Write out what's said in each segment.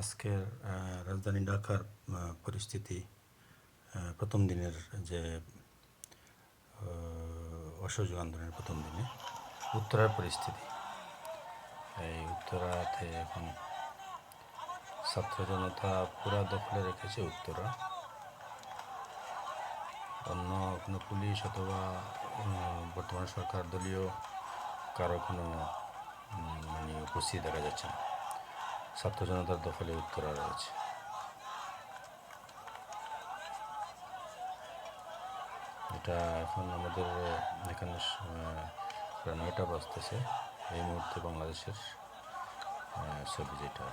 আজকের রাজধানী ঢাকার পরিস্থিতি প্রথম দিনের যে অসহযোগ আন্দোলনের প্রথম দিনে, উত্তরার পরিস্থিতি। এই উত্তরাতে এখন ছাত্র জনতা পুরা দখলে রেখেছে উত্তরা। অন্য কোনো পুলিশ অথবা বর্তমান সরকার দলীয় কারও কোনো মানে উপস্থিতি দেখা যাচ্ছে না। ছাত্র জনতার দখলে উত্তরা রয়েছে। এটা এখন আমাদের এখানে নয়টা বাজতেছে। এই মুহূর্তে বাংলাদেশের ছবি যেটা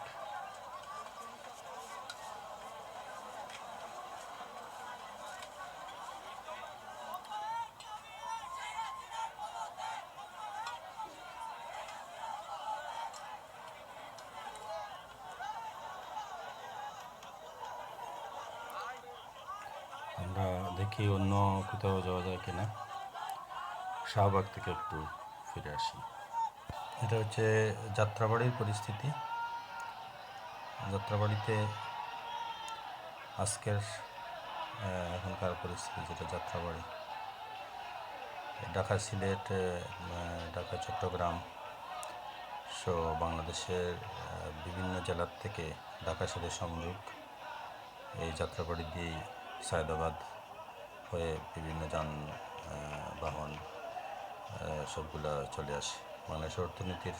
আমরা দেখি অন্য কোথাও যাওয়া যায় কিনা। শাহবাগ থেকে একটু ফিরে আসি। এটা হচ্ছে যাত্রাবাড়ির পরিস্থিতি। যাত্রাবাড়িতে আজকের এখনকার পরিস্থিতি যেটা যাত্রাবাড়ি। ঢাকা সিলেট ঢাকা, চট্টগ্রাম সহ বাংলাদেশের বিভিন্ন জেলার থেকে ঢাকার সাথে সংযোগ। এই যাত্রাবাড়ি দিয়েই সায়দাবাদ হয়ে বিভিন্ন যান বাহন আহ, সবগুলা চলে আসে। বাংলাদেশের অর্থনীতির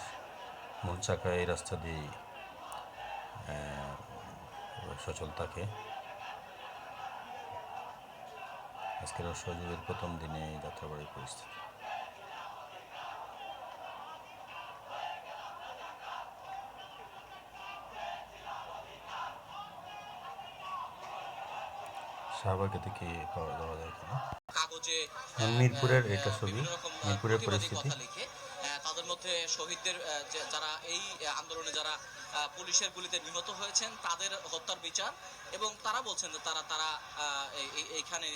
মূল চাকা এই রাস্তা দিয়েই সচল থাকে। আজকের অসহযোগের প্রথম দিনে যাত্রাবাড়ির পরিস্থিতি। শাহবাগে থেকে পাওয়া যাওয়া যায় কিনা হ্যাঁ, মিরপুরের এটা ছবি, মিরপুরের পরিস্থিতি। তাদের মধ্যে শহীদদের যারা এই আন্দোলনে যারা পুলিশের গুলিতে নিহত হয়েছেন তাদের হত্যার বিচার এবং তারা বলছেন যে তারা তারা এইখানে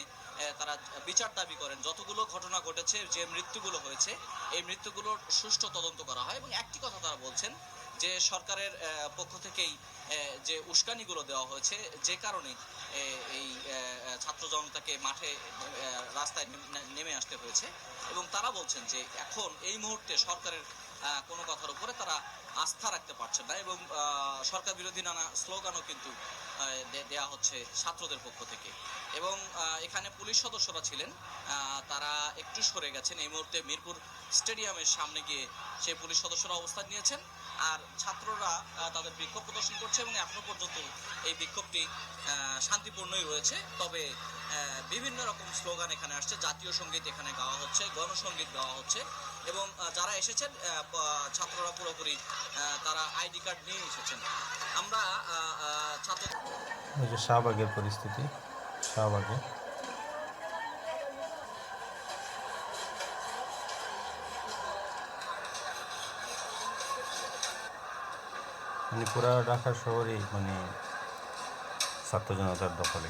তারা বিচার দাবি করেন যতগুলো ঘটনা ঘটেছে যে মৃত্যুগুলো হয়েছে এই মৃত্যুগুলোর সুষ্ঠু তদন্ত করা হয় এবং একটি কথা তারা বলছেন যে সরকারের পক্ষ থেকেই যে উস্কানিগুলো দেওয়া হয়েছে, যে কারণে এই ছাত্র জনতাকে মাঠে রাস্তায় নেমে- আসতে হয়েছে। এবং তারা বলছেন যে এখন এই মুহূর্তে সরকারের কোনো কথার উপরে তারা আস্থা রাখতে পারছেন না এবং সরকার বিরোধী নানা স্লোগানও কিন্তু দেয়া হচ্ছে ছাত্রদের পক্ষ থেকে। এবং এখানে পুলিশ সদস্যরা ছিলেন তারা একটু সরে গেছেন। এই মুহূর্তে মিরপুর স্টেডিয়ামের সামনে গিয়ে সেই পুলিশ সদস্যরা অবস্থান নিয়েছেন। আর ছাত্ররা তাদের বিক্ষোভ প্রদর্শন করছে এবং এখনও পর্যন্ত এই বিক্ষোভটি শান্তিপূর্ণই রয়েছে। তবে বিভিন্ন রকম স্লোগান এখানে আসছে। জাতীয় সংগীত এখানে গাওয়া হচ্ছে গণসঙ্গীত গাওয়া হচ্ছে এবং যারা এসেছেন ছাত্ররা পুরোপুরি তারা আইডি কার্ড নিয়ে এসেছেন। আমরা ছাত্র শাহবাগের পরিস্থিতি, শাহবাগে। মানে পুরা ঢাকা শহরেই মানে ছাত্র জনতার দখলে।